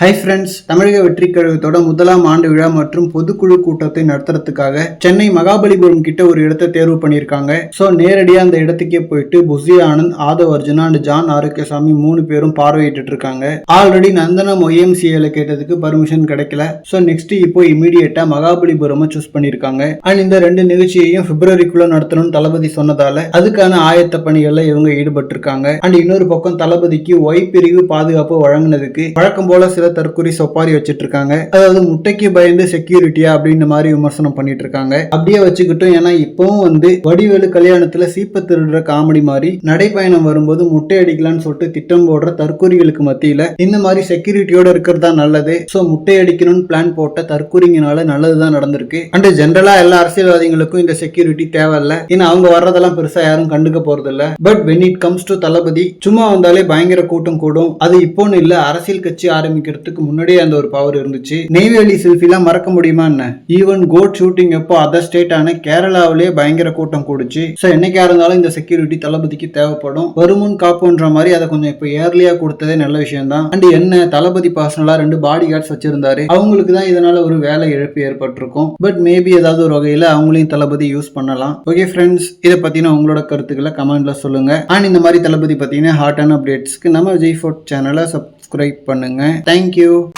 Hi friends தமிழக வெற்றி கழகத்தோட முதலாம் ஆண்டு விழா மற்றும் பொதுக்குழு கூட்டத்தை நடத்துறதுக்காக சென்னை மகாபலிபுரம் கிட்ட ஒரு இடத்தை தேர்வு பண்ணியிருக்காங்க. ஸோ நேரடியாக அந்த இடத்துக்கே போயிட்டு புசி ஆனந்த் ஆதவ் அர்ஜுனா அண்ட் ஜான் ஆரோக்கியசாமி மூணு பேரும் பார்வையிட்டு இருக்காங்க ஆல்ரெடி நந்தனம் ஒய்எம்சிஏல கேட்டதுக்கு பர்மிஷன் கிடைக்கல. ஸோ நெக்ஸ்ட் இப்போ இமீடியட்டா மகாபலிபுரமா சூஸ் பண்ணியிருக்காங்க. அண்ட் இந்த ரெண்டு நிகழ்ச்சியையும் பிப்ரவரிக்குள்ள நடத்தணும்னு தளபதி சொன்னதால அதுக்கான ஆயத்த பணிகள்ல இவங்க ஈடுபட்டிருக்காங்க. அண்ட் இன்னொரு பக்கம் தளபதிக்கு ஒய் பிரிவு பாதுகாப்பு வழங்குனதுக்கு வழக்கம் போல சில தற்கொலை சொப்பாரி வச்சிட்டு இருக்காங்க அதாவது முட்டைக்கு பயந்து செக்யூரிட்டியா அப்படின்ற மாதிரி விமர்சனம் பண்ணிட்டு இருக்காங்க அப்படியே வச்சுக்கிட்டும். ஏன்னா இப்பவும் வந்து வடிவேலு கல்யாணத்துல சீப்ப திருடுற காமெடி மாதிரி நடைப்பயணம் வரும்போது முட்டை அடிக்கலாம்னு சொல்லிட்டு திட்டம் போடுற தற்கூரிகளுக்கு மத்தியில இந்த மாதிரி செக்யூரிட்டியோட இருக்கிறது தான் நல்லது. ஸோ முட்டை அடிக்கணும்னு பிளான் போட்ட தற்கூரிங்கனால நல்லதுதான் நடந்திருக்கு. அண்ட் ஜென்ரலா எல்லா அரசியல்வாதிகளுக்கும் இந்த செக்யூரிட்டி தேவையில்ல. ஏன்னா அவங்க வர்றதெல்லாம் பெருசா யாரும் கண்டுக்க போறது இல்ல but when it comes to Thalapathy சும்மா வந்தாலே பயங்கர கூட்டம் கூடும். அது இப்போன்னு இல்ல அரசியல் கட்சி ஆரம்பிக்கிறது ஆரம்பிக்கிறதுக்கு முன்னாடியே அந்த ஒரு பவர் இருந்துச்சு. நெய்வேலி செல்ஃபிலாம் மறக்க முடியுமா என்ன? ஈவன் கோட் ஷூட்டிங் எப்போ அதர் ஸ்டேட்டான கேரளாவிலேயே பயங்கர கூட்டம் கூடுச்சு. ஸோ என்னைக்கா இருந்தாலும் இந்த செக்யூரிட்டி தளபதிக்கு தேவைப்படும். வருமுன் காப்புன்ற மாதிரி அதை கொஞ்சம் இப்போ ஏர்லியா கொடுத்ததே நல்ல விஷயம் தான் அண்ட் என்ன தளபதி பர்சனலா ரெண்டு பாடி கார்ட்ஸ் வச்சிருந்தாரு. அவங்களுக்கு தான் இதனால ஒரு வேலை இழப்பு ஏற்பட்டிருக்கும். பட் மேபி ஏதாவது ஒரு வகையில அவங்களையும் தளபதி யூஸ் பண்ணலாம். ஓகே ஃப்ரெண்ட்ஸ் இதை பற்றின உங்களோட கருத்துக்களை கமெண்ட்ல சொல்லுங்க. அண்ட் இந்த மாதிரி தளபதி பார்த்தீங்கன்னா ஹாட் அண்ட் அப்டேட்ஸ்க்கு நம்ம விஜய் ஃபோர்ட் சேனலை சப்ஸ்கிரைப் பண்ணுங்க. Thank Thank you.